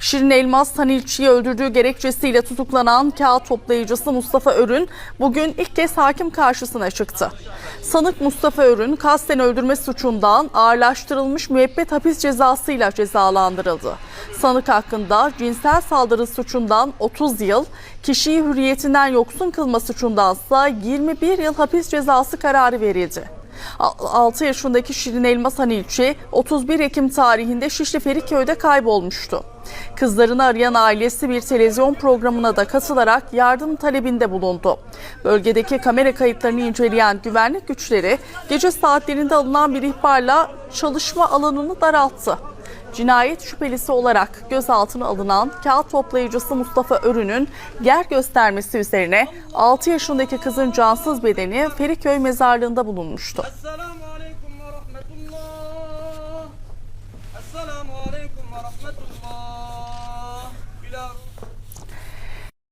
Şirin Elmas Tanilçi'yi öldürdüğü gerekçesiyle tutuklanan kağıt toplayıcısı Mustafa Örün bugün ilk kez hakim karşısına çıktı. Sanık Mustafa Örün kasten öldürme suçundan ağırlaştırılmış müebbet hapis cezasıyla cezalandırıldı. Sanık hakkında cinsel saldırı suçundan 30 yıl, kişiyi hürriyetinden yoksun kılma suçundansa 21 yıl hapis cezası kararı verildi. 6 yaşındaki Şirin Elmas Hanilçi 31 Ekim tarihinde Şişli Feriköy'de kaybolmuştu. Kızlarını arayan ailesi bir televizyon programına da katılarak yardım talebinde bulundu. Bölgedeki kamera kayıtlarını inceleyen güvenlik güçleri gece saatlerinde alınan bir ihbarla çalışma alanını daralttı. Cinayet şüphelisi olarak gözaltına alınan kağıt toplayıcısı Mustafa Örün'ün ger göstermesi üzerine 6 yaşındaki kızın cansız bedeni Feriköy mezarlığında bulunmuştu.